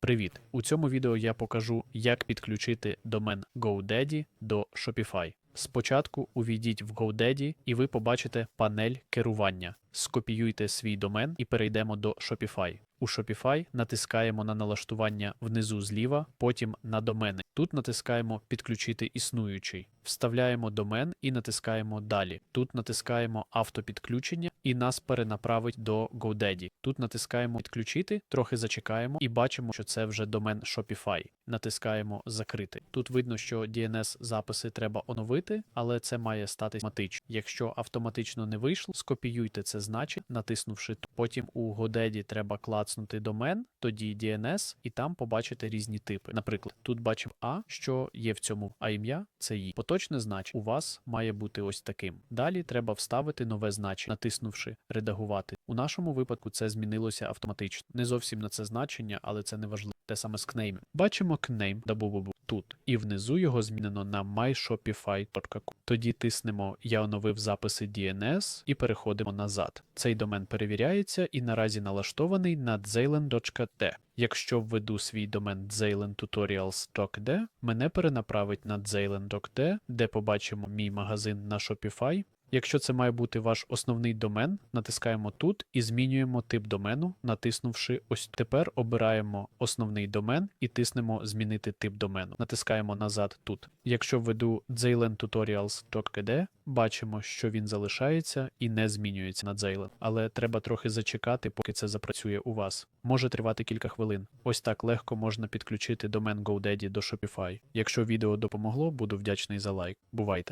Привіт! У цьому відео я покажу, як підключити домен GoDaddy до Shopify. Спочатку увійдіть в GoDaddy і ви побачите панель керування. Скопіюйте свій домен і перейдемо до Shopify. У Shopify натискаємо на налаштування внизу зліва, потім на домени. Тут натискаємо Підключити існуючий. Вставляємо домен і натискаємо Далі. Тут натискаємо автопідключення і нас перенаправить до GoDaddy. Тут натискаємо Підключити, трохи зачекаємо і бачимо, що це вже домен Shopify. Натискаємо Закрити. Тут видно, що DNS записи треба оновити, але це має стати автоматично. Якщо автоматично не вийшло, скопіюйте це значення, натиснувши. Потім у GoDaddy треба клацнути домен, тоді DNS, і там побачите різні типи. Наприклад, тут бачив А, що є в цьому, а ім'я це «і». Поточне значення у вас має бути ось таким. Далі треба вставити нове значення, натиснувши редагувати. У нашому випадку це змінилося автоматично. Не зовсім на це значення, але це не важливо. Те саме з кнеймом. Бачимо кнейм дабубубу тут, і внизу його змінено на myshopify.com. Тоді тиснемо Я оновив записи DNS і переходимо назад. Цей домен перевіряється і наразі налаштований на dzeilen.d. Якщо введу свій домен dzeilentutorials.d, мене перенаправить на dzeilen.d, де побачимо мій магазин на Shopify. Якщо це має бути ваш основний домен, натискаємо тут і змінюємо тип домену, натиснувши ось тепер обираємо основний домен і тиснемо Змінити тип домену. Натискаємо назад тут. Якщо введу dzeilentutorials.d, бачимо, що він залишається і не змінюється на Dzeilen. Але треба трохи зачекати, поки це запрацює у вас. Може тривати кілька хвилин. Ось так легко можна підключити домен GoDaddy до Shopify. Якщо відео допомогло, буду вдячний за лайк. Бувайте!